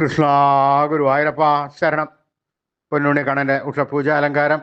കൃഷ്ണ ഗുരുവായൂരപ്പ ശരണം. പൊന്നുണ്ണി കണ്ണന്റെ ഉഷപൂജ അലങ്കാരം.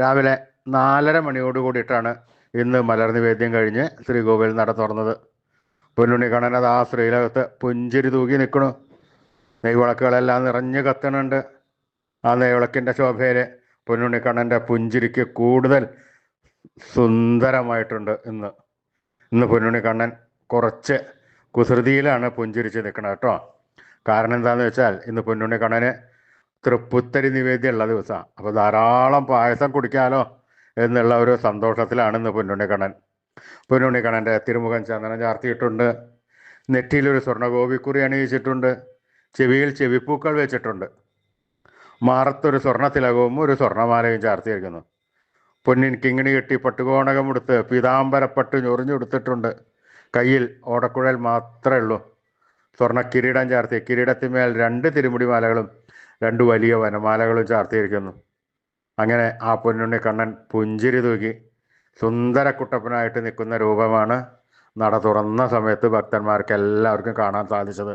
രാവിലെ നാലര മണിയോട് കൂടിയിട്ടാണ് ഇന്ന് മലർ നിവേദ്യം കഴിഞ്ഞ് ശ്രീകോവിൽ നട തുറന്നത്. പൊന്നുണ്ണി അത് ആ ശ്രീലകത്ത് പുഞ്ചിരി തൂക്കി നിൽക്കണു. നെയ്വിളക്കുകളെല്ലാം നിറഞ്ഞു കത്തണുണ്ട് ആ നെയ്വിളക്കിന്റെ ശോഭയിൽ പൊന്നുണ്ണി കണ്ണന്റെ പുഞ്ചിരിക്ക് കൂടുതൽ സുന്ദരമായിട്ടുണ്ട് ഇന്ന്. ഇന്ന് പൊന്നുണ്ണി കണ്ണൻ കുറച്ച് കുസൃതിയിലാണ് പുഞ്ചിരിച്ച് നിൽക്കണം കേട്ടോ. കാരണം എന്താണെന്ന് വെച്ചാൽ ഇന്ന് പൊന്നുണ്ണി കണ്ണന് തൃപ്പുത്തരി നിവേദ്യം ഉള്ള ദിവസമാണ് അപ്പോൾ ധാരാളം പായസം കുടിക്കാലോ എന്നുള്ള ഒരു സന്തോഷത്തിലാണ് ഇന്ന് പൊന്നുണ്ണി കണ്ണൻ. പൊന്നുണ്ണി കണ്ണന്റെ തിരുമുഖം ചന്ദനം ചാർത്തിയിട്ടുണ്ട്. നെറ്റിയിലൊരു സ്വർണഗോപിക്കുറി അണിയിച്ചിട്ടുണ്ട്. ചെവിയിൽ ചെവിപ്പൂക്കൾ വെച്ചിട്ടുണ്ട്. മാറത്തൊരു സ്വർണത്തിലകവും ഒരു സ്വർണമാലയും ചാർത്തിയിരിക്കുന്നു. പൊന്നിൻ കിങ്ങിണി കെട്ടി പട്ടുകോണകമെടുത്ത് പീതാംബരപ്പട്ട് ഞൊറിഞ്ഞെടുത്തിട്ടുണ്ട്. കയ്യിൽ ഓടക്കുഴൽ മാത്രമേ ഉള്ളൂ. സ്വർണ കിരീടം ചാർത്തി കിരീടത്തിന്മേൽ രണ്ട് തിരുമുടി മാലകളും രണ്ട് വലിയ വനമാലകളും ചാർത്തിയിരിക്കുന്നു. അങ്ങനെ ആ പൊന്നുണ്ണി കണ്ണൻ പുഞ്ചിരി തൂക്കി സുന്ദരക്കുട്ടപ്പനായിട്ട് നിൽക്കുന്ന രൂപമാണ് നട തുറന്ന സമയത്ത് ഭക്തന്മാർക്ക് എല്ലാവർക്കും കാണാൻ സാധിച്ചത്.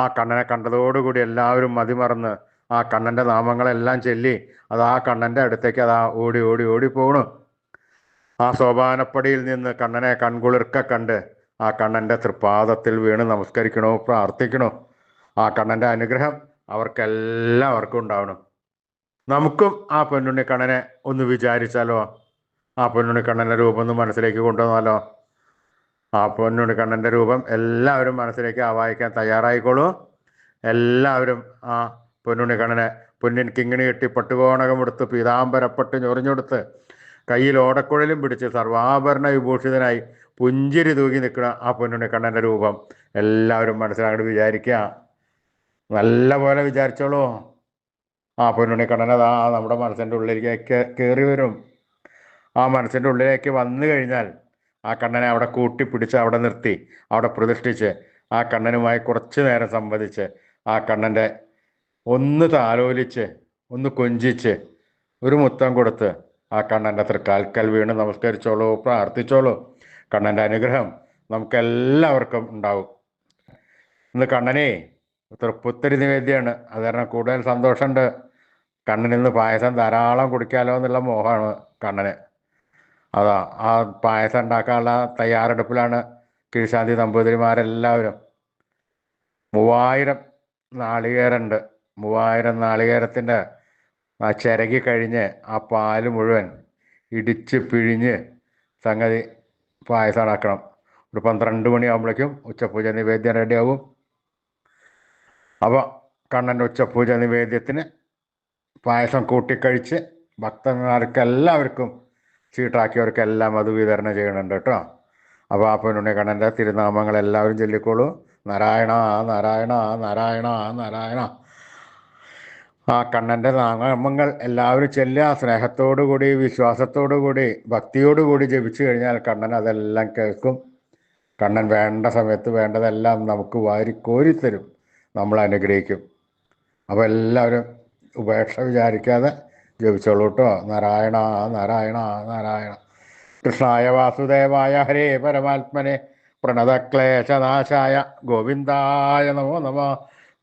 ആ കണ്ണനെ കണ്ടതോടുകൂടി എല്ലാവരും മതിമറന്ന് ആ കണ്ണന്റെ നാമങ്ങളെല്ലാം ചൊല്ലി അത് ആ കണ്ണന്റെ അടുത്തേക്ക് അതാ ഓടി ഓടി ഓടി പോകണു ആ സോപാനപ്പടിയിൽ നിന്ന് കണ്ണനെ കൺകുളിർക്ക കണ്ട് ആ കണ്ണന്റെ തൃപ്പാദത്തിൽ വീണ് നമസ്കരിക്കണോ പ്രാർത്ഥിക്കണോ? ആ കണ്ണന്റെ അനുഗ്രഹം അവർക്കെല്ലാവർക്കും ഉണ്ടാവണം. നമുക്കും ആ പൊന്നുണ്ണിക്കണ്ണനെ ഒന്ന് വിചാരിച്ചാലോ? ആ പൊന്നുണ്ണിക്കണ്ണന്റെ രൂപം ഒന്ന് മനസ്സിലേക്ക് കൊണ്ടുവന്നാലോ? ആ പൊന്നുണ്ണിക്കണ്ണന്റെ രൂപം എല്ലാവരും മനസ്സിലേക്ക് ആവാഹിക്കാൻ തയ്യാറായിക്കോളൂ. എല്ലാവരും ആ പൊന്നുണ്ണിക്കണ്ണനെ പൊന്നിൻ കിങ്ങിണി കെട്ടി പട്ടുകോണകമെടുത്ത് പീതാംബരപ്പെട്ട് ഞൊറിഞ്ഞെടുത്ത് കയ്യിൽ ഓടക്കുഴലും പിടിച്ച് സർവാഭരണ വിഭൂഷിതനായി പുഞ്ചിരി തൂക്കി നിൽക്കുന്ന ആ പൊന്നുണ്ണി കണ്ണന്റെ രൂപം. എല്ലാവരും മനസ്സിലാക്കി വിചാരിക്കുക നല്ല പോലെ വിചാരിച്ചോളൂ. ആ പൊന്നുണ്ണി കണ്ണൻ അതാ നമ്മുടെ മനസ്സിന്റെ ഉള്ളിലേക്ക് കയറി വരും. ആ മനസ്സിന്റെ ഉള്ളിലേക്ക് വന്നു കഴിഞ്ഞാൽ ആ കണ്ണനെ അവിടെ കൂട്ടിപ്പിടിച്ച് അവിടെ നിർത്തി അവിടെ പ്രതിഷ്ഠിച്ച് ആ കണ്ണനുമായി കുറച്ച് നേരം സംവദിച്ച് ആ കണ്ണന്റെ ഒന്ന് താലോലിച്ച് ഒന്ന് കൊഞ്ചിച്ച് ഒരു മുത്തം കൊടുത്ത് ആ കണ്ണന്റെ തൃക്കാൽക്കൽ വീണ് നമസ്കരിച്ചോളൂ പ്രാർത്ഥിച്ചോളൂ. കണ്ണന്റെ അനുഗ്രഹം നമുക്കെല്ലാവർക്കും ഉണ്ടാവും. ഇന്ന് കണ്ണനെ തൃപ്പുത്തരി നിവേദ്യമാണ് അത് കാരണം കൂടുതൽ സന്തോഷമുണ്ട്. കണ്ണനിൽ നിന്ന് പായസം ധാരാളം കുടിക്കാലോ എന്നുള്ള മോഹമാണ് കണ്ണന്. അതാ ആ പായസം ഉണ്ടാക്കാനുള്ള തയ്യാറെടുപ്പിലാണ് കീഴ്ശാന്തി നമ്പൂതിരിമാരെല്ലാവരും. മൂവായിരം നാളികേരുണ്ട്. മൂവായിരം നാളികേരത്തിന്റെ ആ ചിരകി കഴിഞ്ഞ് ആ പാൽ മുഴുവൻ ഇടിച്ച് പിഴിഞ്ഞ് സംഗതി പായസം ഉണ്ടാക്കണം ഒരു പന്ത്രണ്ട് മണിയാകുമ്പോഴേക്കും ഉച്ചപൂജ നിവേദ്യം റെഡിയാവും. അപ്പോൾ കണ്ണന്റെ ഉച്ചപൂജ നിവേദ്യത്തിന് പായസം കൂട്ടിക്കഴിച്ച് ഭക്തന്മാർക്ക് എല്ലാവർക്കും ചീട്ടാക്കിയവർക്കെല്ലാം അത് വിതരണം ചെയ്യണുണ്ട് കേട്ടോ. അപ്പോൾ ആ പൊന്നുണ്ണി കണ്ണന്റെ തിരുനാമങ്ങൾ എല്ലാവരും ചൊല്ലിക്കോളൂ. നാരായണ നാരായണ നാരായണ നാരായണ. ആ കണ്ണന്റെ നാമങ്ങൾ എല്ലാവരും ചെല്ലുക സ്നേഹത്തോടുകൂടി വിശ്വാസത്തോടുകൂടി ഭക്തിയോടുകൂടി ജപിച്ചു കഴിഞ്ഞാൽ കണ്ണൻ അതെല്ലാം കേൾക്കും. കണ്ണൻ വേണ്ട സമയത്ത് വേണ്ടതെല്ലാം നമുക്ക് വാരി കോരിത്തരും നമ്മൾ അനുഗ്രഹിക്കും. അപ്പോൾ എല്ലാവരും ഉപേക്ഷ വിചാരിക്കാതെ ജപിച്ചോളൂ കേട്ടോ. നാരായണ നാരായണ നാരായണ. കൃഷ്ണായ വാസുദേവായ ഹരേ പരമാത്മനെ പ്രണതക്ലേശനാശായ ഗോവിന്ദായ നമോ നമ.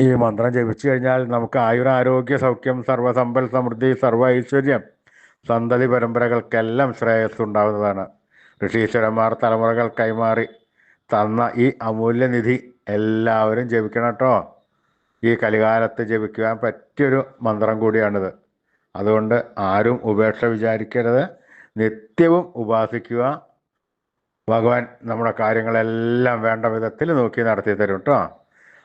ഈ മന്ത്രം ജപിച്ചു കഴിഞ്ഞാൽ നമുക്ക് ആയുരാരോഗ്യ സൗഖ്യം സർവസമ്പൽ സമൃദ്ധി സർവ ഐശ്വര്യം സന്തതി പരമ്പരകൾക്കെല്ലാം ശ്രേയസ് ഉണ്ടാകുന്നതാണ് ഋഷീശ്വരന്മാർ തലമുറകൾ കൈമാറി തന്ന ഈ അമൂല്യനിധി എല്ലാവരും ജപിക്കണം കേട്ടോ. ഈ കലികാലത്ത് ജപിക്കുവാൻ പറ്റിയൊരു മന്ത്രം കൂടിയാണിത്. അതുകൊണ്ട് ആരും ഉപേക്ഷ വിചാരിക്കരുത്. നിത്യവും ഉപാസിക്കുക. ഭഗവാൻ നമ്മുടെ കാര്യങ്ങളെല്ലാം വേണ്ട വിധത്തിൽ നോക്കി നടത്തി തരും കേട്ടോ.